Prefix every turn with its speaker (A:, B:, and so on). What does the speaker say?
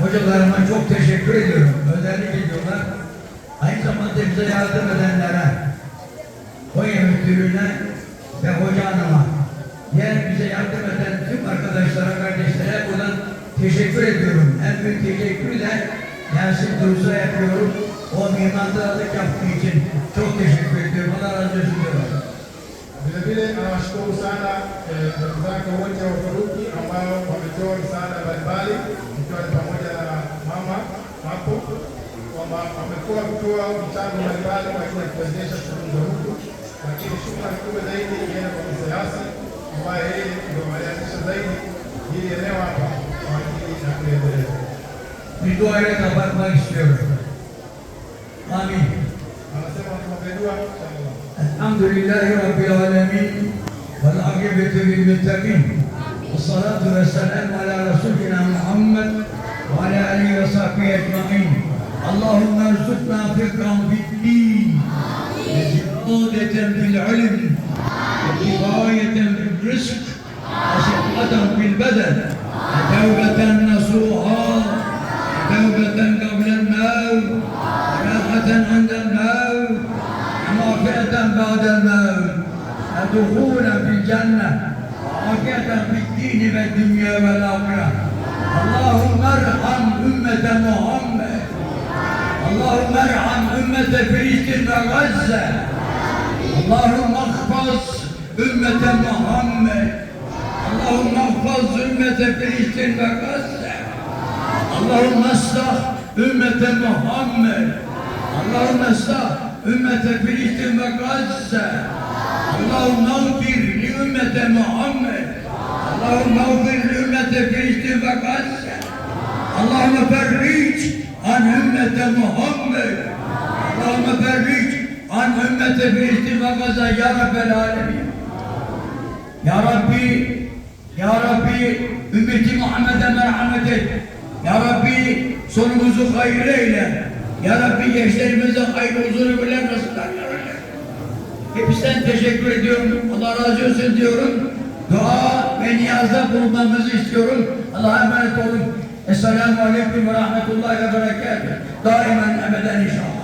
A: hocalarıma çok teşekkür ediyorum. Özellikle diyorlar. Aynı zamanda bize yardım edenlere, Konya Müdürlüğü'ne ve hoca hanıma, diğer bize yardım eden tüm arkadaşlara, kardeşlere buradan teşekkür ediyorum. En büyük teşekkürü de Yasin Duruz'a yapıyorum. O mimarlık yaptığı için çok teşekkür ediyorum. Allah razı olsun diyorlar.
B: Vile vile nawashukuru sana ndugu zake wote wa Uturuki ambao wametoa msaada mbalimbali ikiwa wamekuwa kutoa michango mbalimbali kwa ajili ya kuwezesha shughuli za huku, lakini shukrani kubwa zaidi iende kwa Msayasi ambaye yeye ndio alianzisha zaidi hili eneo hapa kwa ajili ya kuendeleza.
A: Bir duayla kapatmak istiyorum. Amin.
B: Anasema tuombe dua inshallah.
A: الحمد لله رب العالمين والعاقبة للمتقين والصلاة والسلام على رسولنا محمد وعلى آله وصحبه أجمعين اللهم ارزقنا فقها في الدين وزيادة في العلم وكفاية في الرزق وصحة في البدن وتوبة نصوحا توبة قبل الموت وراحة عند الموت ومغفرة بعد الموت. ودخولا في الجنة وعافية في الدين والدنيا والآخرة. de Filistin ve Gazze. Allahümme ahfaz ümmete Muhammed. Allahümme ahfaz ümmete Filistin ve Gazze. Allahümme ıslah ümmete Muhammed. Allahümme ıslah ümmete Filistin ve Gazze. Allahümme ıgfir li ümmete Muhammed. Allahümme ıgfir li ümmete Filistin ve Gazze. Allahümme ferriç an ümmete Muhammed ümmeti Filistin ve Gaza ya Rabbel Alemin. Ya Rabbi, Ya Rabbi ümmeti Muhammed'e merhamet et. Ya Rabbi sonumuzu hayırlı eyle. Ya Rabbi gençlerimize hayırlı uzun ömürler nasıl Hepsinden teşekkür ediyorum. Allah razı olsun diyorum. Dua ve niyazda bulunmanızı istiyorum. Allah'a emanet olun. Esselamu Aleyküm ve Rahmetullahi ve Berekatuhu. Daimen ebeden inşallah.